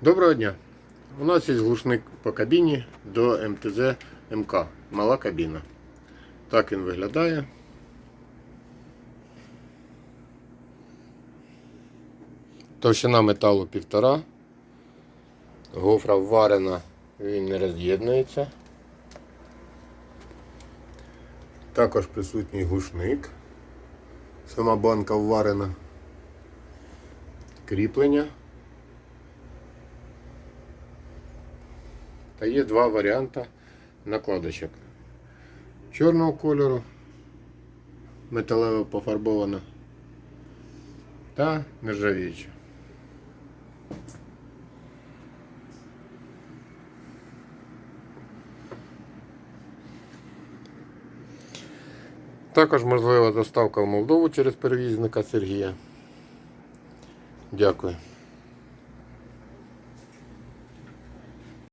Доброго дня. У нас є глушник по кабіні до МТЗ МК. Мала кабіна. Так він виглядає. Товщина металу півтора. Гофра вварена, він не роз'єднується. Також присутній глушник. Сама банка вварена. Кріплення. Та є два варіанти накладочок. Чорного кольору, металево пофарбована та нержавіюча. Також можлива доставка в Молдову через перевізника Сергія. Дякую.